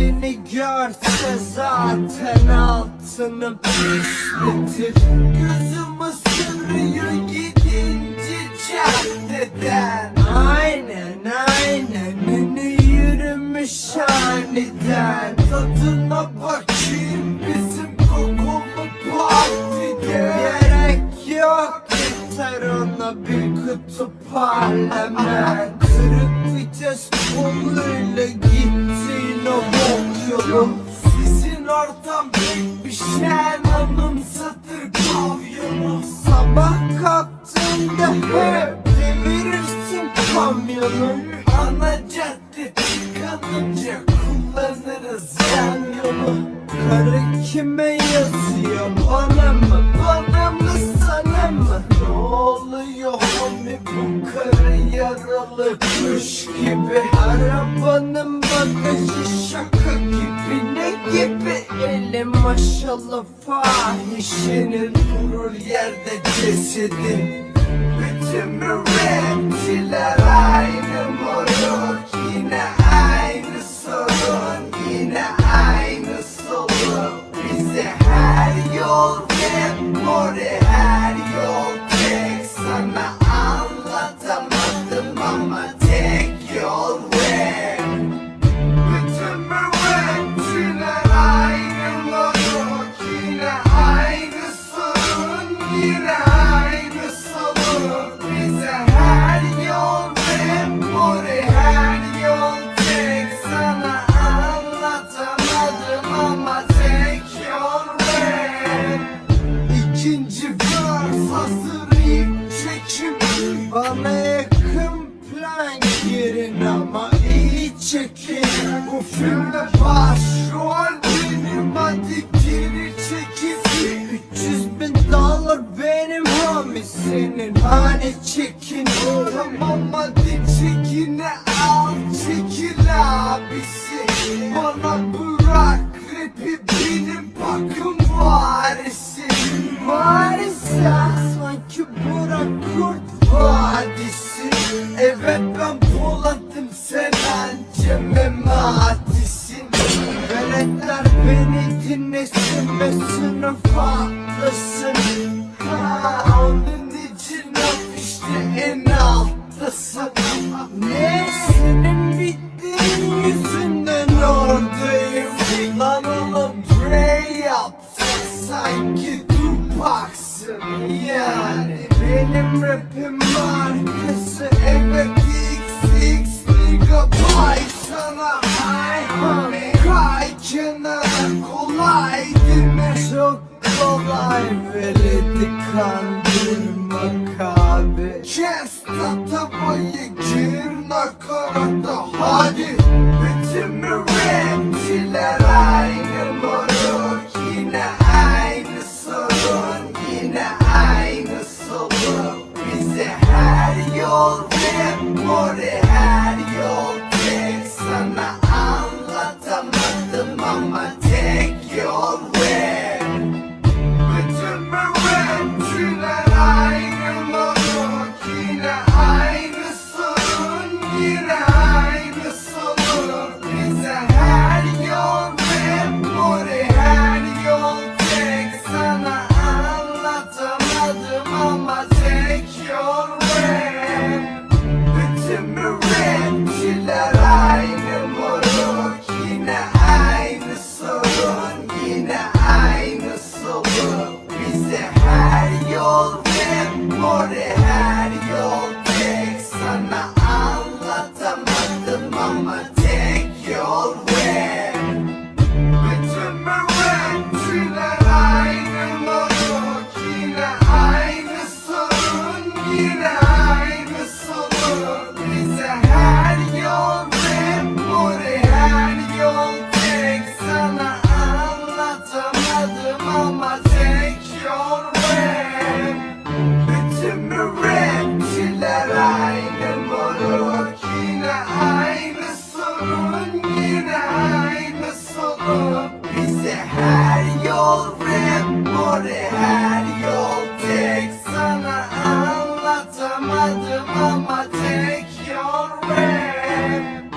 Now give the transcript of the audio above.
Seni görse zaten altını pisletir Gözümü sürüyor gidince caddeden. Aynen aynen önü yürümüş aniden. Tadına bakayım bizim kokulu partide. Gerek yok yeter ona bir kutu parlament Kırık vites koluyla git. Sabah kalktığında hep devirirsin kamyonu. Ana cadde tıkanınca kullanırız yan yolu Karı kime yazıyor bana mı bana mı sana mı? Ne oluyor homie bu karı yaralı kuş gibi? Arabanın bagajı şaka gibi. ne Elim maşallah fahişenin durur yerde cesedi bütün rapçiler aynı moruk Yine aynı sorun Yine aynı soluk. Bize her yol rap more her yol tek. Sana anlatamadım ama abisi Bana bırak. Rapi benim bakım varisi. Varisi sanki Burak Kurt Vadisi. Evet ben Polat'ım sen anca mematisin. Veletler beni dinlesin ve sınıf atlasın Ha, Onun için afişte en alttasın. Ne yani Benim rapim markası evet XX Pay sana ay homie Kay kenara kolay değil mi? Çok kolay veledi kandırmak anlatamadım ama sana anlatamadım ama tek your rap